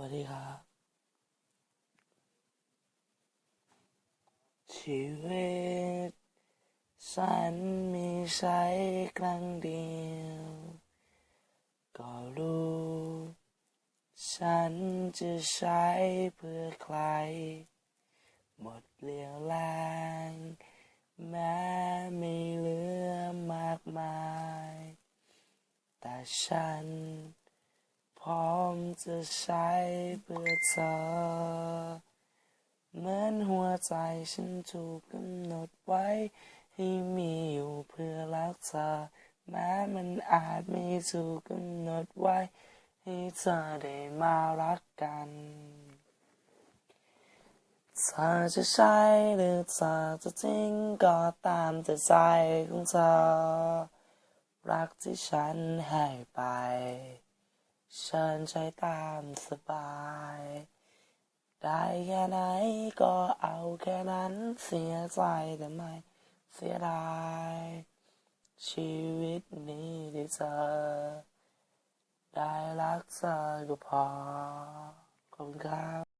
วัสดีครับ ชีวิตฉันมีใช้ครั้งเดียว ก็รู้ ฉันจะใช้เพื่อใคร หมดเรี่ยวแรงแม้ไม่เหลือมากมาย แต่ฉัน จะใช้เพื่อเธอ เหมือนหัวใจฉันถูกกำหนดไว้ ให้มีอยู่เพื่อรักเธอ แม้มันอาจไม่ถูกกำหนดไว้ ให้เธอได้มารักกันเธอจะใช้หรือเธอจะทิ้งก็ตามแต่ใจของเธอ รักที่ฉันให้ไป ฉันใช้ตามสบาย ได้แค่ไหนก็เอาแค่นั้นเสียใจแต่ไม่เสียดาย ชีวิตนี้ที่เธอได้รักเธอก็พอขอบคุณครับ